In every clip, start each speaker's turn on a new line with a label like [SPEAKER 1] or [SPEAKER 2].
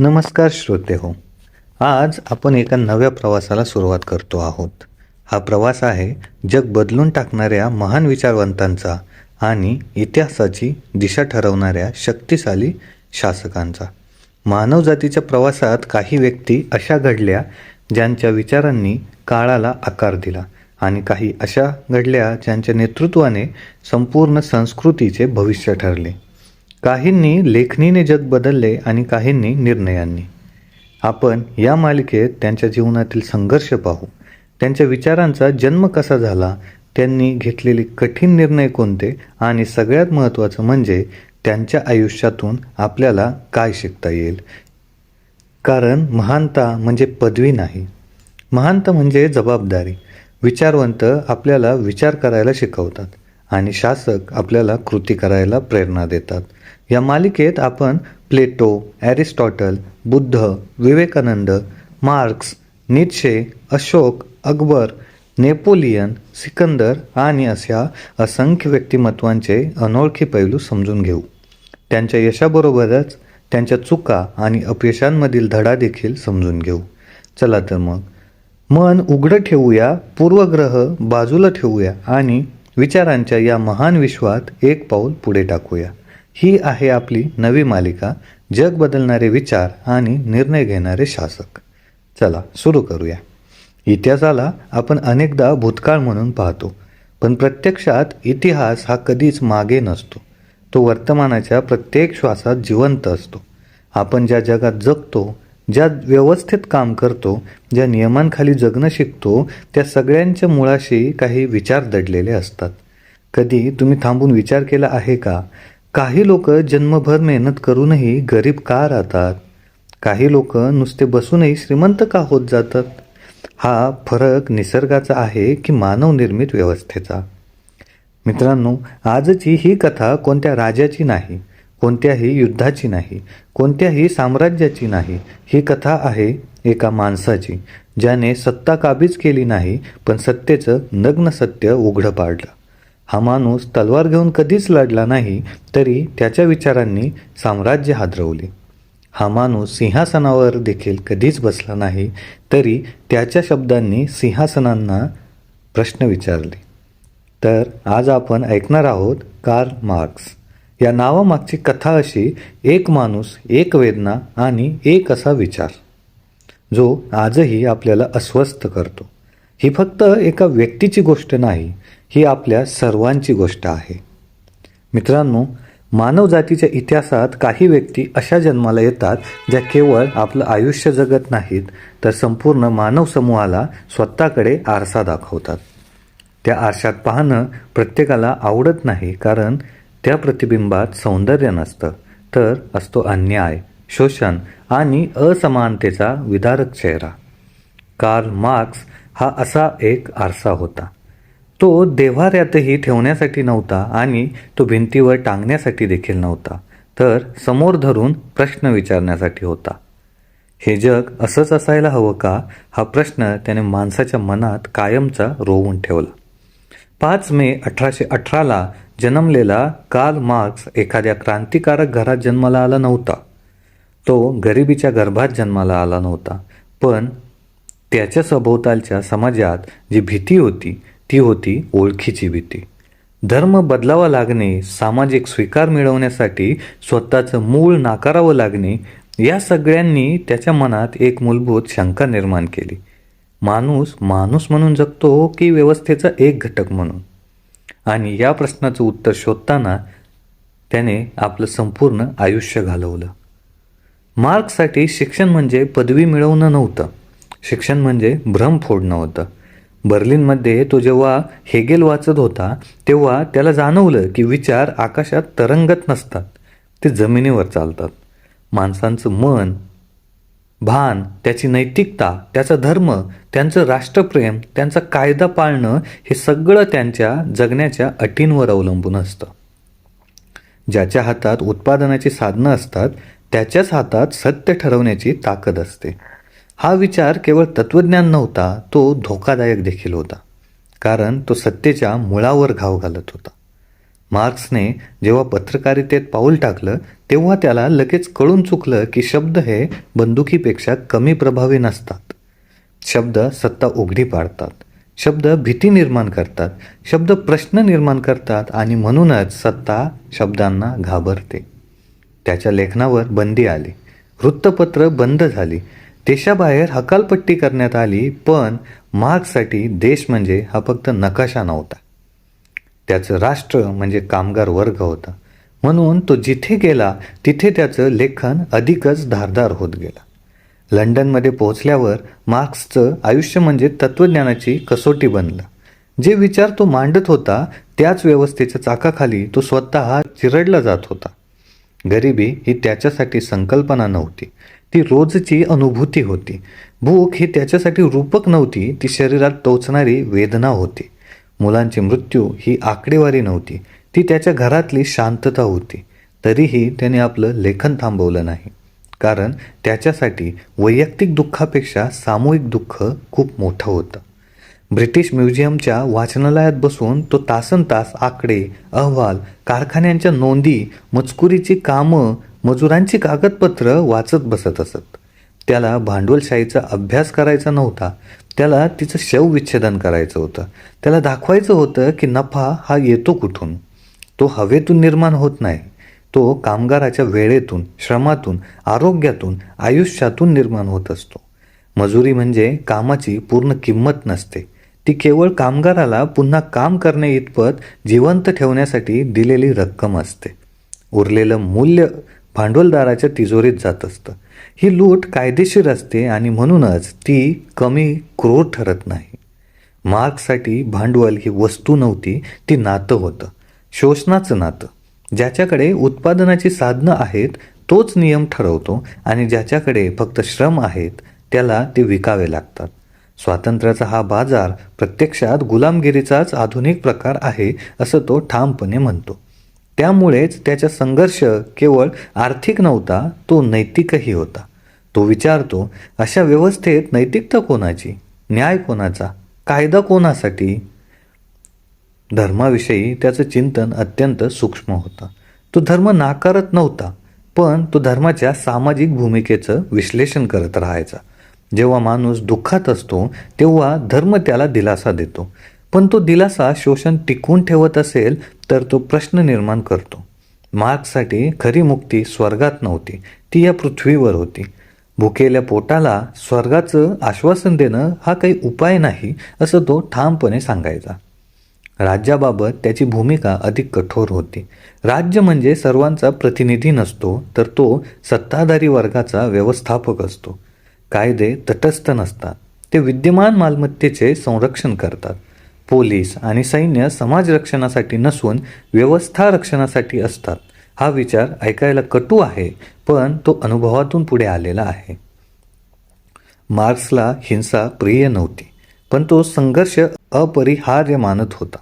[SPEAKER 1] नमस्कार श्रोते हो. आज आपण एका नव्या प्रवासाला सुरुवात करतो आहोत. हा प्रवास आहे जग बदलून टाकणाऱ्या महान विचारवंतांचा आणि इतिहासाची दिशा ठरवणाऱ्या शक्तिशाली शासकांचा. मानवजातीच्या प्रवासात काही व्यक्ती अशा घडल्या ज्यांच्या विचारांनी काळाला आकार दिला आणि काही अशा घडल्या ज्यांच्या नेतृत्वाने संपूर्ण संस्कृतीचे भविष्य ठरले. काहींनी लेखणीने जग बदलले आणि काहींनी निर्णयांनी. आपण या मालिकेत त्यांच्या जीवनातील संघर्ष पाहू. त्यांच्या विचारांचा जन्म कसा झाला त्यांनी घेतलेले कठीण निर्णय कोणते आणि सगळ्यात महत्त्वाचं म्हणजे त्यांच्या आयुष्यातून आपल्याला काय शिकता येईल? कारण महानता म्हणजे पदवी नाही. महानता म्हणजे जबाबदारी. विचारवंत आपल्याला विचार करायला शिकवतात आणि शासक आपल्याला कृती करायला प्रेरणा देतात. या मालिकेत आपण Plato Aristotle Buddha Vivekananda Marx Nietzsche Ashoka Akbar Napoleon Sikandar आणि अशा असंख्य व्यक्तिमत्वांचे अनोळखी पैलू समजून घेऊ. त्यांच्या यशाबरोबरच त्यांच्या चुका आणि अपयशांमधील धडा देखील समजून घेऊ. चला तर मग मन उघडं ठेवूया पूर्वग्रह बाजूला ठेवूया आणि विचारांच्या या महान विश्वात एक पाऊल पुढे टाकूया. ही आहे आपली नवी मालिका जग बदलणारे विचार आणि निर्णय घेणारे शासक. चला सुरू करूया. इतिहासाला आपण अनेकदा भूतकाळ म्हणून पाहतो पण प्रत्यक्षात इतिहास हा कधीच मागे नसतो. तो वर्तमानाच्या प्रत्येक श्वासात जिवंत असतो. आपण ज्या जगात जगतो ज्या व्यवस्थित काम करतो ज्या नियमांखाली जगणं शिकतो त्या सगळ्यांच्या मुळाशी काही विचार दडलेले असतात. कधी तुम्ही थांबून विचार केला आहे का? काही लोक जन्मभर मेहनत करूनही गरीब का राहतात? काही लोक नुसते बसूनही श्रीमंत का होत जातात? हा फरक निसर्गाचा आहे की मानवनिर्मित व्यवस्थेचा? मित्रांनो आजची ही कथा कोणत्या राजाची नाही कोणत्याही युद्धाची नाही कोणत्याही साम्राज्याची नाही ही कथा आहे एका माणसाची ज्याने सत्ता काबीज केली नाही पण सत्तेचं नग्न सत्य उघडं पाडलं. हा माणूस तलवार घेऊन कधीच लढला नाही तरी त्याच्या विचारांनी साम्राज्य हादरवले. हा माणूस सिंहासनावर देखील कधीच बसला नाही तरी त्याच्या शब्दांनी सिंहासनांना प्रश्न विचारले. तर आज आपण ऐकणार आहोत कार्ल मार्क्स. या नावामागची कथा अशी एक माणूस एक वेदना आणि एक असा विचार जो आजही आपल्याला अस्वस्थ करतो. ही फक्त एका व्यक्तीची गोष्ट नाही ही आपल्या सर्वांची गोष्ट आहे. मित्रांनो मानवजातीच्या इतिहासात काही व्यक्ती अशा जन्माला येतात ज्या केवळ आपलं आयुष्य जगत नाहीत तर संपूर्ण मानव समूहाला स्वतःकडे आरसा दाखवतात. त्या आरशात पाहणं प्रत्येकाला आवडत नाही कारण त्या प्रतिबिंबात सौंदर्य नसतं. तर असतो अन्याय शोषण आणि असमानतेचा विदारक चेहरा. कार्ल मार्क्स हा असा एक आरसा होता. तो देव्हाऱ्यातही ठेवण्यासाठी नव्हता आणि तो भिंतीवर टांगण्यासाठी देखील नव्हता. तर समोर धरून प्रश्न विचारण्यासाठी होता. हे जग असंच असायला हवं का? हा प्रश्न त्याने माणसाच्या मनात कायमचा रोवून ठेवला. पाच मे अठराशे अठराला जन्मलेला कार्ल मार्क्स एखाद्या क्रांतिकारक घरात जन्माला आला नव्हता. तो गरिबीच्या गर्भात जन्माला आला नव्हता. पण त्याच्या सभोवतालच्या समाजात जी भीती होती ती होती ओळखीची भीती. धर्म बदलावा लागणे सामाजिक स्वीकार मिळवण्यासाठी स्वतःचं मूळ नाकारावं लागणे या सगळ्यांनी त्याच्या मनात एक मूलभूत शंका निर्माण केली. माणूस माणूस म्हणून जगतो की व्यवस्थेचा एक घटक म्हणून? आणि या प्रश्नाचं उत्तर शोधताना त्याने आपलं संपूर्ण आयुष्य घालवलं. मार्क्ससाठी शिक्षण म्हणजे पदवी मिळवणं नव्हतं. शिक्षण म्हणजे भ्रम फोडणं होतं. बर्लिनमध्ये तो जेव्हा हेगेल वाचत होता तेव्हा त्याला जाणवलं की विचार आकाशात तरंगत नसतात. ते जमिनीवर चालतात. माणसांचं मन भान त्याची नैतिकता त्याचा धर्म त्यांचं राष्ट्रप्रेम त्यांचा कायदा पाळणं हे सगळं त्यांच्या जगण्याच्या अटींवर अवलंबून असतं. ज्याच्या हातात उत्पादनाची साधनं असतात त्याच्याच हातात सत्य ठरवण्याची ताकद असते. हा विचार केवळ तत्त्वज्ञान नव्हता तो धोकादायक देखील होता. कारण तो सत्तेच्या मुळावर घाव घालत होता. मार्क्सने जेव्हा पत्रकारितेत पाऊल टाकलं तेव्हा त्याला लगेच कळून चुकलं की शब्द हे बंदुकीपेक्षा कमी प्रभावी नसतात. शब्द सत्ता उघडी पाडतात. शब्द भीती निर्माण करतात. शब्द प्रश्न निर्माण करतात आणि म्हणूनच सत्ता शब्दांना घाबरते. त्याच्या लेखनावर बंदी आली. वृत्तपत्र बंद झाली. देशाबाहेर हकालपट्टी करण्यात आली पण मार्क्ससाठी देश म्हणजे हा फक्त नकाशा नव्हता. त्याचं राष्ट्र म्हणजे कामगार वर्ग होता. म्हणून तो जिथे गेला तिथे त्याचं लेखन अधिकच धारदार होत गेलं. लंडनमध्ये पोहोचल्यावर मार्क्सचं आयुष्य म्हणजे तत्त्वज्ञानाची कसोटी बनलं. जे विचार तो मांडत होता त्याच व्यवस्थेच्या चाकाखाली तो स्वतः चिरडला जात होता. गरिबी ही त्याच्यासाठी संकल्पना नव्हती. ती रोजची अनुभूती होती. भूक ही त्याच्यासाठी रूपक नव्हती ती शरीरात टोचणारी वेदना होती. मुलांची मृत्यू ही आकडेवारी नव्हती. ती त्याच्या घरातली शांतता होती. तरीही त्याने आपलं लेखन थांबवलं नाही. कारण त्याच्यासाठी वैयक्तिक दुःखापेक्षा सामूहिक दुःख खूप मोठं होतं. ब्रिटिश म्युझियमच्या वाचनालयात बसून तो तासन तास आकडे अहवाल कारखान्यांच्या नोंदी मजकुरीची कामं मजुरांची कागदपत्र वाचत बसत असत. त्याला भांडवलशाहीचा अभ्यास करायचा नव्हता. त्याला तिचं शवविच्छेदन करायचं होतं. त्याला दाखवायचं होतं की नफा हा येतो कुठून? तो हवेतून निर्माण होत नाही. तो कामगाराच्या वेळेतून श्रमातून आरोग्यातून आयुष्यातून निर्माण होत असतो. मजुरी म्हणजे कामाची पूर्ण किंमत नसते. ती केवळ कामगाराला पुन्हा काम करणे इतपत जिवंत ठेवण्यासाठी दिलेली रक्कम असते. उरलेलं मूल्य भांडवलदाराच्या तिजोरीत जात असतं. ही लूट कायदेशीर असते आणि म्हणूनच ती कमी क्रूर ठरत नाही. मार्क्ससाठी भांडवल ही वस्तू नव्हती ती नातं होतं. शोषणाचं नातं. ज्याच्याकडे उत्पादनाची साधनं आहेत तोच नियम ठरवतो आणि ज्याच्याकडे फक्त श्रम आहेत त्याला ते विकावे लागतात. स्वातंत्र्याचा हा बाजार प्रत्यक्षात गुलामगिरीचाच आधुनिक प्रकार आहे असं तो ठामपणे म्हणतो. त्यामुळेच त्याचा संघर्ष केवळ आर्थिक नव्हता तो नैतिकही होता. तो विचारतो अशा व्यवस्थेत नैतिकता कोणाची? न्याय कोणाचा? कायदा कोणासाठी? धर्माविषयी त्याचं चिंतन अत्यंत सूक्ष्म होतं. तो धर्म नाकारत नव्हता पण तो धर्माच्या सामाजिक भूमिकेचं विश्लेषण करत राहायचा. जेव्हा माणूस दुःखात असतो तेव्हा धर्म त्याला दिलासा देतो. पण तो दिलासा शोषण टिकवून ठेवत असेल तर तो प्रश्न निर्माण करतो. मार्क्ससाठी खरी मुक्ती स्वर्गात नव्हती ती या पृथ्वीवर होती. भुकेल्या पोटाला स्वर्गाचं आश्वासन देणं हा काही उपाय नाही असं तो ठामपणे सांगायचा. राज्याबाबत त्याची भूमिका अधिक कठोर होती. राज्य म्हणजे सर्वांचा प्रतिनिधी नसतो तर तो सत्ताधारी वर्गाचा व्यवस्थापक असतो. कायदे तटस्थ नसतात. ते विद्यमान मालमत्तेचे संरक्षण करतात. पोलीस आणि सैन्य समाज रक्षणासाठी नसून व्यवस्था रक्षणासाठी असतात. हा विचार ऐकायला कटू आहे पण तो अनुभवातून पुढे आलेला आहे. मार्क्सला हिंसा प्रिय नव्हती पण तो संघर्ष अपरिहार्य मानत होता.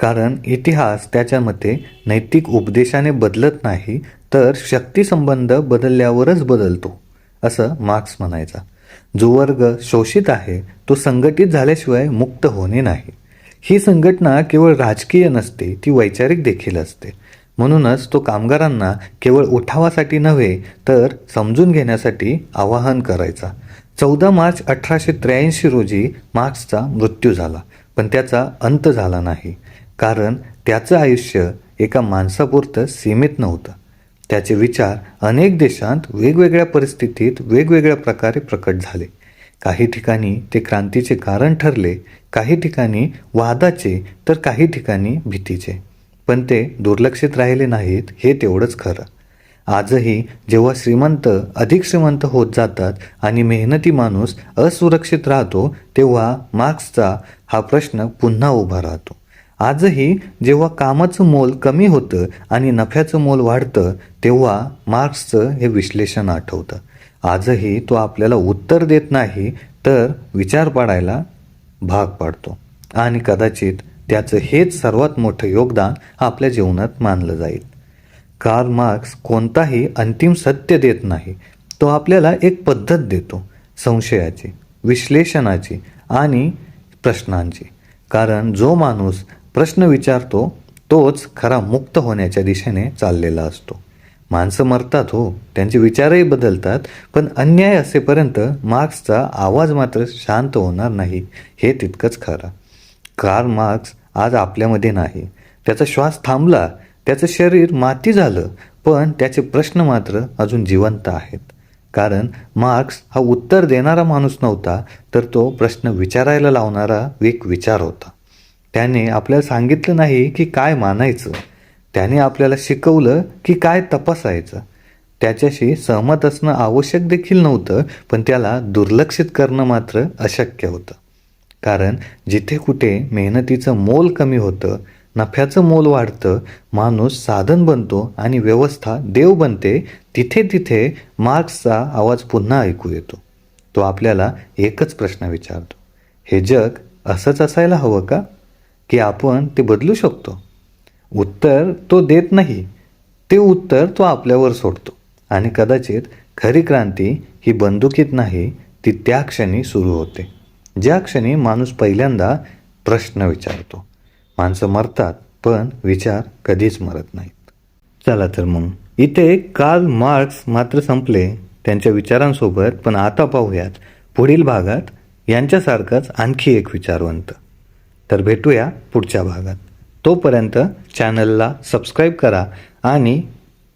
[SPEAKER 1] कारण इतिहास त्याच्या मते नैतिक उपदेशाने बदलत नाही तर शक्तीसंबंध बदलल्यावरच बदलतो असं मार्क्स म्हणायचा. जो वर्ग शोषित आहे तो संघटित झाल्याशिवाय मुक्त होणे नाही. ही संघटना केवळ राजकीय नसते ती वैचारिक देखील असते. म्हणूनच तो कामगारांना केवळ उठावासाठी नव्हे तर समजून घेण्यासाठी आवाहन करायचा. चौदा मार्च अठराशे त्र्याऐंशी रोजी मार्क्सचा मृत्यू झाला पण त्याचा अंत झाला नाही. कारण त्याचं आयुष्य एका माणसापुरतं सीमित नव्हतं. त्याचे विचार अनेक देशांत वेगवेगळ्या परिस्थितीत वेगवेगळ्या प्रकारे प्रकट झाले. काही ठिकाणी ते क्रांतीचे कारण ठरले काही ठिकाणी वादाचे तर काही ठिकाणी भीतीचे. पण ते दुर्लक्षित राहिले नाहीत हे तेवढंच खरं. आजही जेव्हा श्रीमंत अधिक श्रीमंत होत जातात आणि मेहनती माणूस असुरक्षित राहतो तेव्हा मार्क्सचा हा प्रश्न पुन्हा उभा राहतो. आजही जेव्हा कामाचं मोल कमी होतं आणि नफ्याचं मोल वाढतं तेव्हा मार्क्सचं हे विश्लेषण आठवतं. आजही तो आपल्याला उत्तर देत नाही तर विचार पाडायला भाग पाडतो. आणि कदाचित त्याचं हेच सर्वात मोठं योगदान आपल्या जीवनात मानलं जाईल. कार्ल मार्क्स कोणताही अंतिम सत्य देत नाही. तो आपल्याला एक पद्धत देतो संशयाची विश्लेषणाची आणि प्रश्नांची. कारण जो माणूस प्रश्न विचारतो तोच खरा मुक्त होण्याच्या दिशेने चाललेला असतो. माणसं मरतात हो त्यांचे विचारही बदलतात पण अन्याय असेपर्यंत मार्क्सचा आवाज मात्र शांत होणार नाही हे तितकंच खरं. कार मार्क्स आज आपल्यामध्ये नाही. त्याचा श्वास थांबला त्याचं शरीर माती झालं पण त्याचे प्रश्न मात्र अजून जिवंत आहेत. कारण मार्क्स हा उत्तर देणारा माणूस नव्हता तर तो प्रश्न विचारायला लावणारा एक विचार होता. त्याने आपल्याला सांगितलं नाही की काय मानायचं. त्याने आपल्याला शिकवलं की काय तपासायचं. त्याच्याशी सहमत असणं आवश्यक देखील नव्हतं पण त्याला दुर्लक्षित करणं मात्र अशक्य होतं. कारण जिथे कुठे मेहनतीचं मोल कमी होतं नफ्याचं मोल वाढतं माणूस साधन बनतो आणि व्यवस्था देव बनते तिथे तिथे मार्क्सचा आवाज पुन्हा ऐकू येतो. तो आपल्याला एकच प्रश्न विचारतो. हे जग असंच असायला हवं का? की आपण ते बदलू शकतो? उत्तर तो देत नाही. ते उत्तर तो आपल्यावर सोडतो. आणि कदाचित खरी क्रांती ही बंदुकीत नाही ती त्या क्षणी सुरू होते. ज्या क्षणी माणूस पहिल्यांदा प्रश्न विचारतो. माणसं मरतात पण विचार कधीच मरत नाहीत. चला तर मग. इथे कार्ल मार्क्स मात्र संपले त्यांच्या विचारांसोबत पण आता पाहूयात. पुढील भागात यांच्यासारखाच आणखी एक विचारवंत. तर भेटूया पुढच्या भागात. तोपर्यंत चॅनलला सबस्क्राईब करा आणि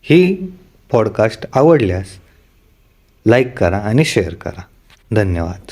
[SPEAKER 1] ही पॉडकास्ट आवडल्यास लाईक करा आणि शेअर करा. धन्यवाद.